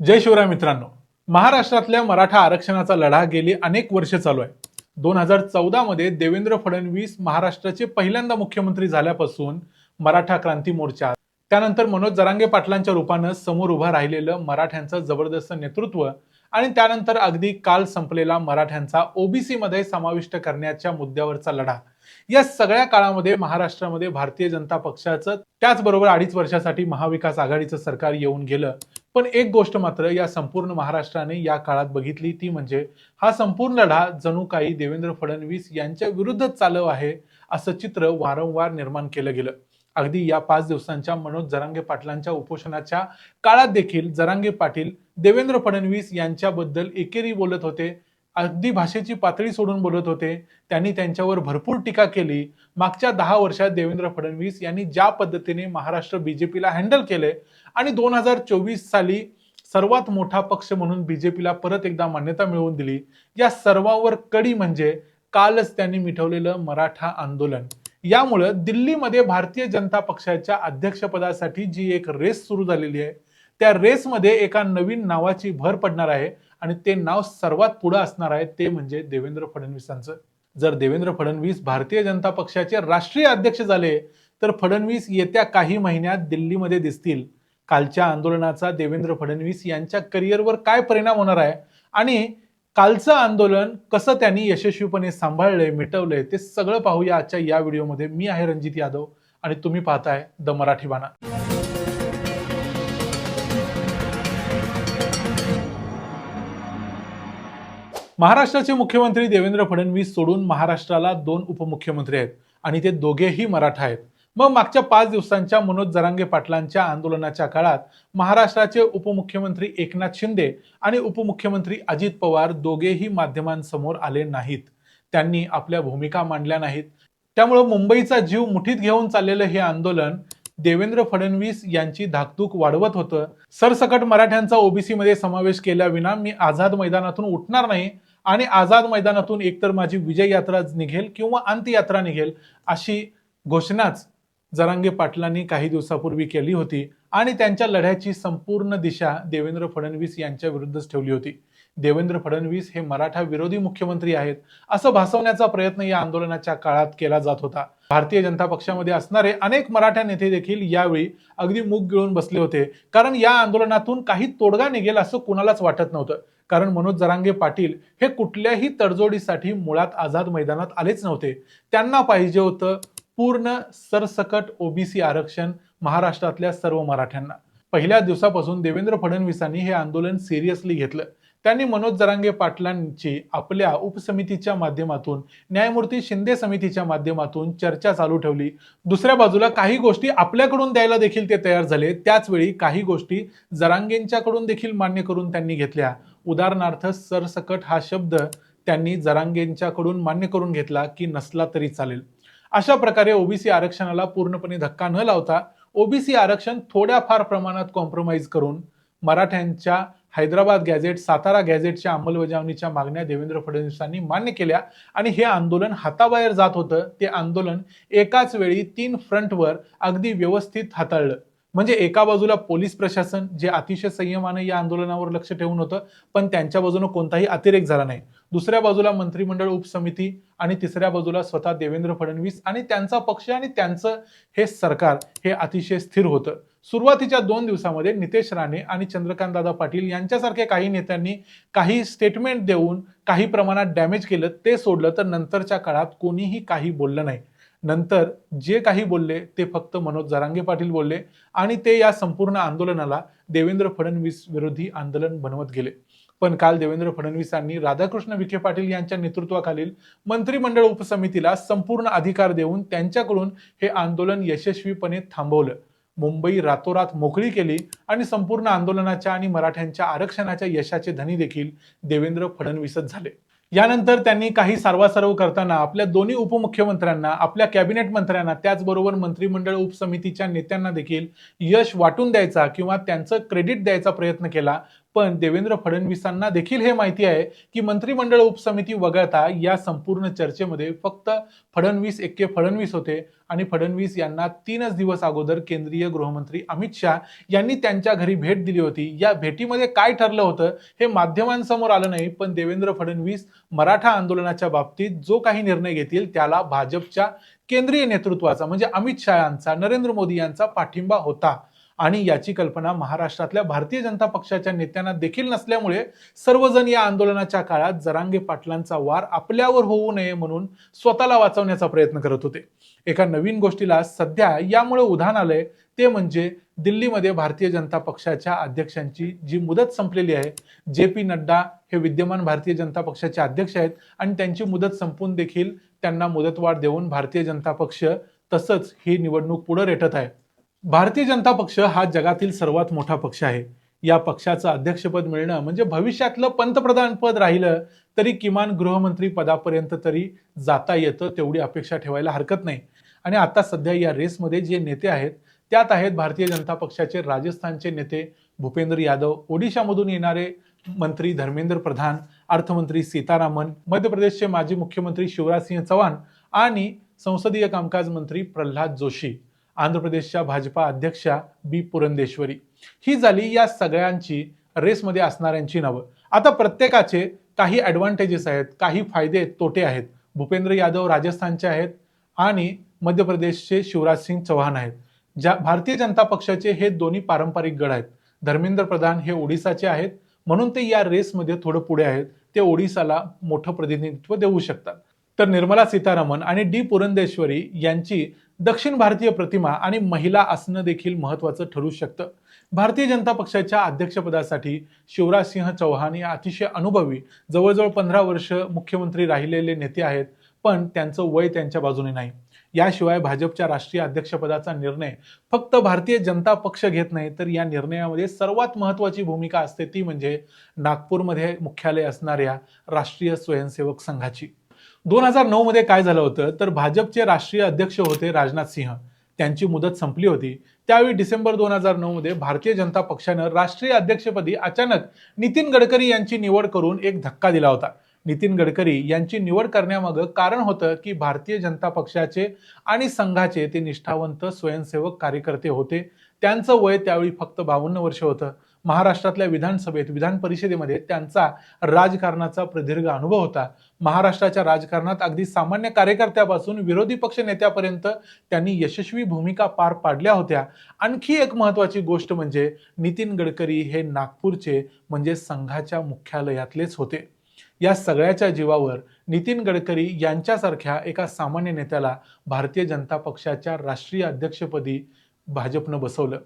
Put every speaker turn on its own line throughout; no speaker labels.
जय शिवराय मित्रांनो. महाराष्ट्रातल्या मराठा आरक्षणाचा लढा गेली अनेक वर्ष चालू आहे. दोन हजार चौदा मध्ये देवेंद्र फडणवीस महाराष्ट्राचे पहिल्यांदा मुख्यमंत्री झाल्यापासून मराठा क्रांती मोर्चा. त्यानंतर मनोज जरांगे पाटलांच्या रूपानं समोर उभं राहिलेलं मराठ्यांचं जबरदस्त नेतृत्व आणि त्यानंतर अगदी काल संपलेला मराठ्यांचा ओबीसी मध्ये समाविष्ट करण्याच्या मुद्द्यावरचा लढा. या सगळ्या काळामध्ये महाराष्ट्रामध्ये भारतीय जनता पक्षाचं त्याचबरोबर अडीच वर्षासाठी महाविकास आघाडीचं सरकार येऊन गेलं. पण एक गोष्ट मात्र या संपूर्ण महाराष्ट्राने या काळात बघितली ती म्हणजे हा संपूर्ण लढा जणू काही देवेंद्र फडणवीस यांच्या विरुद्धच चालव आहे असं चित्र वारंवार निर्माण केलं गेलं. अगदी या पाच दिवसांच्या मनोज जरांगे पाटलांच्या उपोषणाच्या काळात देखील जरांगे पाटील देवेंद्र फडणवीस यांच्याबद्दल एकेरी बोलत होते. अगदी भाषेची पातळी सोडून बोलत होते. त्यांनी त्यांच्यावर भरपूर टीका केली. मागच्या दहा वर्षात देवेंद्र फडणवीस यांनी ज्या पद्धतीने महाराष्ट्र बीजेपीला हँडल केले आणि दोन हजार चोवीस साली सर्वात मोठा पक्ष म्हणून बीजेपीला परत एकदा मान्यता मिळवून दिली या सर्वावर कडी म्हणजे कालच त्यांनी मिठवलेलं मराठा आंदोलन. यामुळं दिल्लीमध्ये भारतीय जनता पक्षाच्या अध्यक्षपदासाठी जी एक रेस सुरू झालेली आहे त्या रेसमध्ये एका नवीन नावाची भर पडणार आहे. आणि ते नाव सर्वात पुढे असणार आहे ते म्हणजे देवेंद्र फडणवीसांचं. जर देवेंद्र फडणवीस भारतीय जनता पक्षाचे राष्ट्रीय अध्यक्ष झाले तर फडणवीस येत्या काही महिन्यात दिल्लीमध्ये दिसतील. कालच्या आंदोलनाचा देवेंद्र फडणवीस यांच्या करिअरवर काय परिणाम होणार आहे आणि कालचं आंदोलन कसं त्यांनी यशस्वीपणे सांभाळलंय मिटवलंय ते सगळं पाहूया आजच्या या व्हिडिओमध्ये. मी आहे रणजित यादव आणि तुम्ही पाहताय द मराठी बाणा. महाराष्ट्राचे मुख्यमंत्री देवेंद्र फडणवीस सोडून महाराष्ट्राला दोन उपमुख्यमंत्री आहेत आणि ते दोघेही मराठा आहेत. मग मागच्या पाच दिवसांच्या मनोज जरांगे पाटलांच्या आंदोलनाच्या काळात महाराष्ट्राचे उपमुख्यमंत्री एकनाथ शिंदे आणि उपमुख्यमंत्री अजित पवार दोघेही माध्यमांसमोर आले नाहीत. त्यांनी आपल्या भूमिका मांडल्या नाहीत. त्यामुळं मुंबईचा जीव मुठीत घेऊन चाललेलं हे आंदोलन देवेंद्र फडणवीस यांची धाकधूक वाढवत होतं. सरसकट मराठ्यांचा ओबीसीमध्ये समावेश केल्याविना मी आझाद मैदानातून उठणार नाही आणि आझाद मैदानातून एकतर माझी विजय यात्रा निघेल किंवा अंत्ययात्रा निघेल अशी घोषणाच जरांगे पाटलांनी काही दिवसापूर्वी केली होती आणि त्यांच्या लढ्याची संपूर्ण दिशा देवेंद्र फडणवीस यांच्या विरुद्धच ठेवली होती. देवेंद्र फडणवीस हे मराठा विरोधी मुख्यमंत्री आहेत असं भासवण्याचा प्रयत्न या आंदोलनाच्या काळात केला जात होता. भारतीय जनता पक्षामध्ये असणारे अनेक मराठा नेते देखील यावेळी अगदी मूग गिळून बसले होते. कारण या आंदोलनातून काही तोडगा निघेल असं कुणालाच वाटत नव्हतं. कारण मनोज जरांगे पाटील हे कुठल्याही तडजोडीसाठी मुळात आझाद मैदानात आलेच नव्हते. त्यांना पाहिजे होतं पूर्ण सरसकट ओबीसी आरक्षण महाराष्ट्रातल्या सर्व मराठ्यांना. पहिल्या दिवसापासून देवेंद्र फडणवीसांनी हे आंदोलन सिरियसली घेतलं. त्यांनी मनोज जरांगे पाटलांची आपल्या उपसमितीच्या माध्यमातून न्यायमूर्ती शिंदे समितीच्या माध्यमातून चर्चा चालू ठेवली. दुसऱ्या बाजूला काही गोष्टी आपल्याकडून द्यायला देखील ते तयार झाले. त्याचवेळी काही गोष्टी जरांगेंच्याकडून देखील मान्य करून त्यांनी घेतल्या. उदाहरणार्थ सरसकट हा शब्द त्यांनी जरांगेंच्याकडून मान्य करून घेतला की नसला तरी चालेल. अशा प्रकारे ओबीसी आरक्षणाला पूर्णपणे धक्का न लावता ओबीसी आरक्षण थोड्याफार प्रमाणात कॉम्प्रोमाइज करून मराठ्यांच्या हैदराबाद गॅझेट सातारा गॅझेटच्या अंमलबजावणीच्या मागण्या देवेंद्र फडणवीसांनी मान्य केल्या आणि हे आंदोलन हाताबाहेर जात होतं. ते आंदोलन एकाच वेळी तीन फ्रंटवर अगदी व्यवस्थित हाताळलं. म्हणजे एका बाजूला पोलीस प्रशासन जे अतिशय संयमाने या आंदोलनावर लक्ष ठेवून होतं पण त्यांच्या बाजूने कोणताही अतिरेक झाला नाही. दुसऱ्या बाजूला मंत्रिमंडळ उपसमिती आणि तिसऱ्या बाजूला स्वतः देवेंद्र फडणवीस आणि त्यांचा पक्ष आणि त्यांचं हे सरकार हे अतिशय स्थिर होतं. सुरुवातीच्या दोन दिवसामध्ये नितेश राणे आणि चंद्रकांत दादा पाटील यांच्यासारख्या काही नेत्यांनी काही स्टेटमेंट देऊन काही प्रमाणात डॅमेज केलं ते सोडलं तर नंतरच्या काळात कोणीही काही बोललं नाही. नंतर जे काही बोलले ते फक्त मनोज जरांगे पाटील बोलले आणि ते या संपूर्ण आंदोलनाला देवेंद्र फडणवीस विरोधी आंदोलन बनवत गेले. पण काल देवेंद्र फडणवीसांनी राधाकृष्ण विखे पाटील यांच्या नेतृत्वाखालील मंत्रिमंडळ उपसमितीला संपूर्ण अधिकार देऊन त्यांच्याकडून हे आंदोलन यशस्वीपणे थांबवलं. मुंबई रातोरात मोकळी केली आणि संपूर्ण आंदोलनाच्या आणि मराठ्यांच्या आरक्षणाच्या यशाचे धनी देखील देवेंद्र फडणवीसच झाले. यानंतर त्यांनी काही सारवासारव करताना आपल्या दोन्ही उपमुख्यमंत्र्यांना आपल्या कॅबिनेट मंत्र्यांना त्याचबरोबर मंत्रिमंडळ उपसमितीच्या नेत्यांना देखील यश वाटून द्यायचा किंवा त्यांचं क्रेडिट द्यायचा प्रयत्न केला. पण देवेंद्र फडणवीसांना देखील हे माहिती आहे की मंत्रिमंडळ उपसमिती वगळता या संपूर्ण चर्चेमध्ये फक्त फडणवीस एक्के फडणवीस होते. आणि फडणवीस यांना तीनच दिवस अगोदर केंद्रीय गृहमंत्री अमित शहा यांनी त्यांच्या घरी भेट दिली होती. या भेटीमध्ये काय ठरलं होतं हे माध्यमांसमोर आलं नाही पण देवेंद्र फडणवीस मराठा आंदोलनाच्या बाबतीत जो काही निर्णय घेतील त्याला भाजपच्या केंद्रीय नेतृत्वाचा म्हणजे अमित शहा यांचा नरेंद्र मोदी यांचा पाठिंबा होता. आणि याची कल्पना महाराष्ट्रातल्या भारतीय जनता पक्षाच्या नेत्यांना देखील नसल्यामुळे सर्वजण या आंदोलनाच्या काळात जरांगे पाटलांचा वार आपल्यावर होऊ नये म्हणून स्वतःला वाचवण्याचा प्रयत्न करत होते. एका नवीन गोष्टीला सध्या यामुळे उधाण आलंय ते म्हणजे दिल्लीमध्ये भारतीय जनता पक्षाच्या अध्यक्षांची जी मुदत संपलेली आहे जे पी नड्डा हे विद्यमान भारतीय जनता पक्षाचे अध्यक्ष आहेत आणि त्यांची मुदत संपून देखील त्यांना मुदतवाढ देऊन भारतीय जनता पक्ष तसंच ही निवडणूक पुढे रेटत आहे. भारतीय जनता पक्ष हा जगातील सर्वात मोठा पक्ष आहे. या पक्षाचं अध्यक्षपद मिळणं म्हणजे भविष्यातलं पंतप्रधान पद राहिलं तरी किमान गृहमंत्री पदापर्यंत तरी जाता येतं तेवढी अपेक्षा ठेवायला हरकत नाही. आणि आता सध्या या रेसमध्ये जे नेते आहेत त्यात आहेत भारतीय जनता पक्षाचे राजस्थानचे नेते भूपेंद्र यादव ओडिशामधून येणारे मंत्री धर्मेंद्र प्रधान अर्थमंत्री सीतारामन मध्य प्रदेशचे माजी मुख्यमंत्री शिवराज सिंह चव्हाण आणि संसदीय कामकाज मंत्री प्रल्हाद जोशी. आंध्र प्रदेशच्या भाजपा अध्यक्षा बी पुरंदेश्वरी. ही झाली या सगळ्यांची रेसमध्ये असणाऱ्यांची नावं. आता प्रत्येकाचे काही ॲडव्हान्टेजेस आहेत काही फायदे आहेत तोटे आहेत. भूपेंद्र यादव राजस्थानचे आहेत आणि मध्य प्रदेशचे शिवराज सिंग चौहान आहेत. ज्या भारतीय जनता पक्षाचे हे दोन्ही पारंपरिक गड आहेत. धर्मेंद्र प्रधान हे ओडिसाचे आहेत. म्हणून ते या रेसमध्ये थोडं पुढे आहेत. ते ओडिसाला मोठं प्रतिनिधित्व देऊ शकतात. तर निर्मला सीतारामन आणि डी पुरंदेश्वरी यांची दक्षिण भारतीय प्रतिमा आणि महिला असणं देखील महत्वाचं ठरू शकतं. भारतीय जनता पक्षाच्या अध्यक्षपदासाठी शिवराज सिंह चौहान या अतिशय अनुभवी जवळजवळ पंधरा वर्ष मुख्यमंत्री राहिलेले नेते आहेत पण त्यांचं वय त्यांच्या बाजूने नाही. याशिवाय भाजपच्या राष्ट्रीय अध्यक्षपदाचा निर्णय फक्त भारतीय जनता पक्ष घेत नाही तर या निर्णयामध्ये सर्वात महत्वाची भूमिका असते ती म्हणजे नागपूरमध्ये मुख्यालय असणाऱ्या राष्ट्रीय स्वयंसेवक संघाची. दोन हजार नऊ मध्ये काय झालं होतं? तर भाजपचे राष्ट्रीय अध्यक्ष होते राजनाथ सिंह. त्यांची मुदत संपली होती. त्यावेळी डिसेंबर दोन हजार नऊ मध्ये भारतीय जनता पक्षानं राष्ट्रीय अध्यक्षपदी अचानक नितीन गडकरी यांची निवड करून एक धक्का दिला होता. नितीन गडकरी यांची निवड करण्यामागं कारण होतं की भारतीय जनता पक्षाचे आणि संघाचे ते निष्ठावंत स्वयंसेवक कार्यकर्ते होते. त्यांचं वय त्यावेळी फक्त बावन्न वर्ष होतं. महाराष्ट्रातल्या विधानसभेत विधान परिषदेमध्ये त्यांचा राजकारणाचा प्रदीर्घ अनुभव होता. महाराष्ट्राच्या राजकारणात अगदी सामान्य कार्यकर्त्यापासून विरोधी पक्ष नेत्यापर्यंत त्यांनी यशस्वी भूमिका पार पाडल्या होत्या. आणखी एक महत्वाची गोष्ट म्हणजे नितीन गडकरी हे नागपूरचे म्हणजे संघाच्या मुख्यालयातलेच होते. या सगळ्याच्या जीवावर नितीन गडकरी यांच्यासारख्या एका सामान्य नेत्याला भारतीय जनता पक्षाच्या राष्ट्रीय अध्यक्षपदी भाजपनं बसवलं.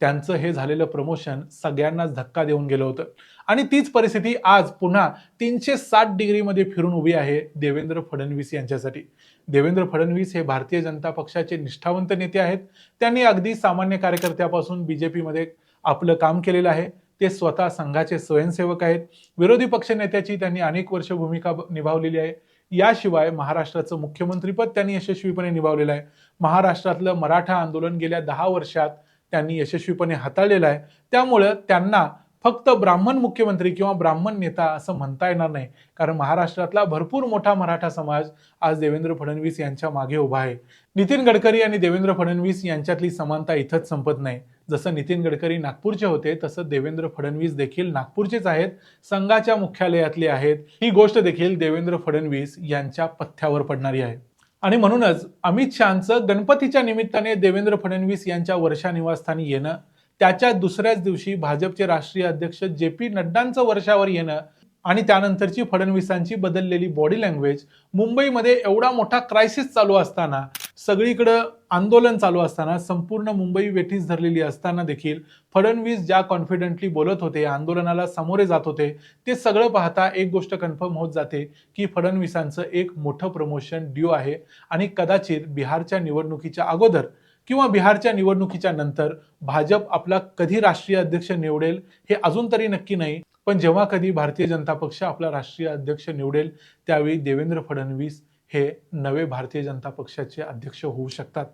त्यांचं हे झालेलं प्रमोशन सगळ्यांनाच धक्का देऊन गेलं होतं. आणि तीच परिस्थिती आज पुन्हा तीनशे साठ डिग्रीमध्ये फिरून उभी आहे देवेंद्र फडणवीस यांच्यासाठी. देवेंद्र फडणवीस हे भारतीय जनता पक्षाचे निष्ठावंत नेते आहेत. त्यांनी अगदी सामान्य कार्यकर्त्यापासून बी जे पीमध्ये आपलं काम केलेलं आहे. ते स्वतः संघाचे स्वयंसेवक आहेत. विरोधी पक्ष नेत्याची त्यांनी अनेक वर्ष भूमिका निभावलेली आहे. याशिवाय महाराष्ट्राचं मुख्यमंत्रीपद त्यांनी यशस्वीपणे निभावलेलं आहे. महाराष्ट्रातलं मराठा आंदोलन गेल्या दहा वर्षात त्यांनी यशस्वीपणे हाताळलेला आहे. त्यामुळं त्यांना फक्त ब्राह्मण मुख्यमंत्री किंवा ब्राह्मण नेता असं म्हणता येणार नाही. कारण महाराष्ट्रातला भरपूर मोठा मराठा समाज आज देवेंद्र फडणवीस यांच्या मागे उभा आहे. नितीन गडकरी आणि देवेंद्र फडणवीस यांच्यातली समानता इथंच संपत नाही. जसं नितीन गडकरी नागपूरचे होते तसं देवेंद्र फडणवीस देखील नागपूरचेच आहेत. संघाच्या मुख्यालयातले आहेत. ही गोष्ट देखील देवेंद्र फडणवीस यांच्या पथ्यावर पडणारी आहे. आणि म्हणूनच अमित शहाचं गणपतीच्या निमित्ताने देवेंद्र फडणवीस यांच्या वर्षा निवासस्थानी येणं त्याच्या दुसऱ्याच दिवशी भाजपचे राष्ट्रीय अध्यक्ष जे पी नड्डांचं वर्षावर येणं आणि त्यानंतरची फडणवीसांची बदललेली बॉडी लँग्वेज मुंबईमध्ये एवढा मोठा क्रायसिस चालू असताना सगळीकडं आंदोलन चालू असताना संपूर्ण मुंबई वेठीस धरलेली असताना देखील फडणवीस ज्या कॉन्फिडेंटली बोलत होते आंदोलनाला सामोरे जात होते ते सगळं पाहता एक गोष्ट कन्फर्म होत जाते की फडणवीसांचं एक मोठं प्रमोशन ड्यू आहे. आणि कदाचित बिहारच्या निवडणुकीच्या अगोदर किंवा बिहारच्या निवडणुकीच्या नंतर भाजप आपला कधी राष्ट्रीय अध्यक्ष निवडेल हे अजून तरी नक्की नाही. पण जेव्हा कधी भारतीय जनता पक्ष आपला राष्ट्रीय अध्यक्ष निवडेल त्यावेळी देवेंद्र फडणवीस हे नवे भारतीय जनता पक्षाचे अध्यक्ष होऊ शकतात.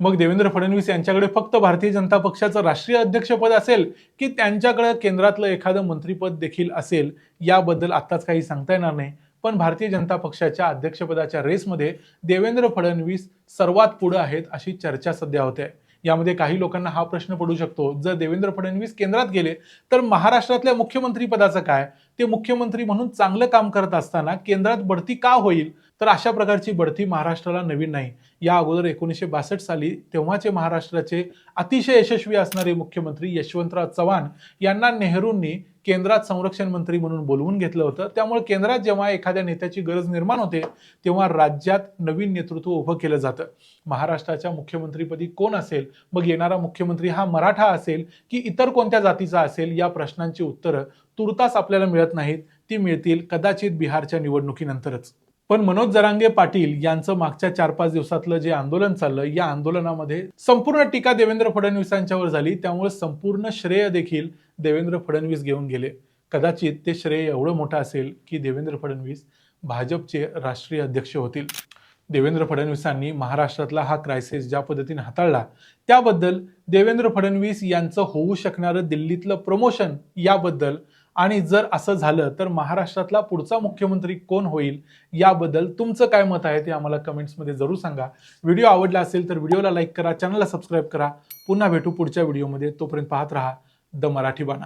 मग देवेंद्र फडणवीस यांच्याकडे फक्त भारतीय जनता पक्षाचं राष्ट्रीय अध्यक्षपद असेल की त्यांच्याकडे केंद्रातलं एखादं मंत्रीपद देखील असेल याबद्दल आत्ताच काही सांगता येणार नाही. पण भारतीय जनता पक्षाच्या अध्यक्षपदाच्या रेसमध्ये देवेंद्र फडणवीस सर्वात पुढे आहेत अशी चर्चा सध्या होते. यामध्ये काही लोकांना हा प्रश्न पडू शकतो. जर देवेंद्र फडणवीस केंद्रात गेले तर महाराष्ट्रातल्या मुख्यमंत्री पदाचं काय? ते मुख्यमंत्री म्हणून चांगलं काम करत असताना केंद्रात बढती का होईल? तर अशा प्रकारची बढती महाराष्ट्राला नवीन नाही. या अगोदर एकोणीसशे बासष्ट साली तेव्हाचे महाराष्ट्राचे अतिशय यशस्वी असणारे मुख्यमंत्री यशवंतराव चव्हाण यांना नेहरूंनी केंद्रात संरक्षण मंत्री म्हणून बोलवून घेतलं होतं. त्यामुळे केंद्रात जेव्हा एखाद्या नेत्याची गरज निर्माण होते तेव्हा राज्यात नवीन नेतृत्व उभं केलं जातं. महाराष्ट्राच्या मुख्यमंत्रीपदी कोण असेल? मग येणारा मुख्यमंत्री हा मराठा असेल की इतर कोणत्या जातीचा असेल? या प्रश्नांची उत्तरं तुर्तास आपल्याला मिळत नाहीत. ती मिळतील कदाचित बिहारच्या निवडणुकीनंतरच. पण मनोज जरांगे पाटील यांचं मागच्या चार पाच दिवसातलं जे आंदोलन चाललं या आंदोलनामध्ये संपूर्ण टीका देवेंद्र फडणवीसांच्यावर झाली. त्यामुळे संपूर्ण श्रेय देखील देवेंद्र फडणवीस घेऊन गेले. कदाचित ते श्रेय एवढं मोठं असेल की देवेंद्र फडणवीस भाजपचे राष्ट्रीय अध्यक्ष होतील. देवेंद्र फडणवीसांनी महाराष्ट्रातला हा क्रायसिस ज्या पद्धतीने हाताळला त्याबद्दल देवेंद्र फडणवीस यांचं होऊ शकणारं दिल्लीतलं प्रमोशन याबद्दल आणि जर असं झालं तर महाराष्ट्रातला पुढचा मुख्यमंत्री कोण होईल याबद्दल तुमचं काय मत आहे ते आम्हाला कमेंट्समध्ये जरूर सांगा. व्हिडिओ आवडला असेल तर व्हिडिओला लाईक करा चॅनलला सबस्क्राईब करा. पुन्हा भेटू पुढच्या व्हिडिओमध्ये तोपर्यंत पाहत राहा द मराठी बाणा.